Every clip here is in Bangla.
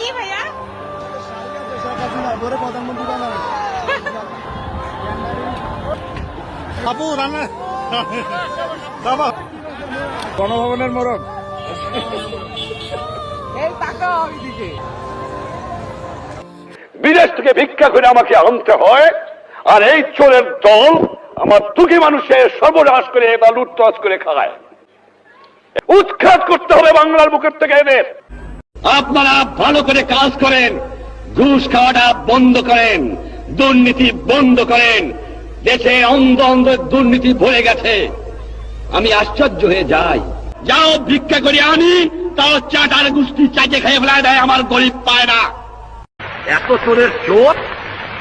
কি ভাইয়া? আপু রান্না বাবা। গণভবনের মরণ এই তাকাও এদিকে বিদেশ থেকে ভিক্ষা করে আমাকে আনতে হয় আর এই চোরের দল আমার দুঃখী মানুষের সর্বনাশ করে বা লুটতরাজ করে খায়। উৎখাত করতে হবে বাংলার বুকের থেকে এদের। আপনারা ভালো করে কাজ করেন, ঘুষ খাওয়াটা বন্ধ করেন, দুর্নীতি বন্ধ করেন, দেশে অন্ধ অন্ধ দুর্নীতি ভরে গেছে। আমি আশ্চর্য হয়ে যাই। যাও ভিক্ষা করে আনি তাও চাটার গোষ্ঠী চাইতে খেয়ে ফেলায় দেয়, আমার গরিব পায় না। এত চোরের চোর?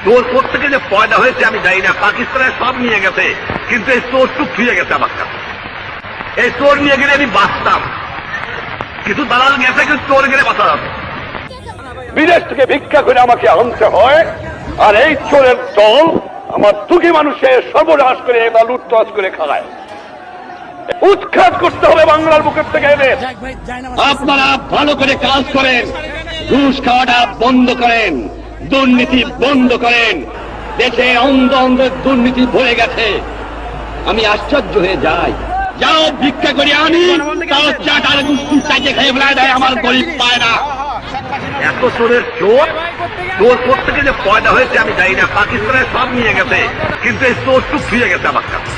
চোর থেকে যে পয়দা হয়েছে আমি জানি না, পাকিস্তানের সব নিয়ে গেছে, কিন্তু এই চোর টুক ফিরে গেছে আমার কাছে। এই চোর নিয়ে গেলে আমি বাঁচতাম। কিন্তু দালাল গেছে কিন্তু চোর গেলে বাঁচা যাবে বিদেশ থেকে ভিক্ষা করে আমাকে আনতে হয় আর এই চোরের দল আমার দুঃখী মানুষের সর্বনাশ করে বা লুটতরাজ করে খায়। উৎখাত করতে হবে বাংলার বুকের থেকে এদের। আপনারা ভালো করে কাজ করেন ঘুষ খাওয়াটা বন্ধ করেন দুর্নীতি বন্ধ করেন। দেশে অন্ধ অন্ধ দুর্নীতি ভরে গেছে। আমি আশ্চর্য হয়ে যাই। যাও ভিক্ষা করে আনি তারা চাটার গুষ্টি চাইতে খেয়ে ফেলায় দেয় আমার গরিব পায় না। এত চোরের চোর? চোর করতে যে পয়দা হয়েছে আমি জানি না। পাকিস্তানের সব নিয়ে গেছে কিন্তু এই চোর টুক ফিরে গেছে আমার কাছে।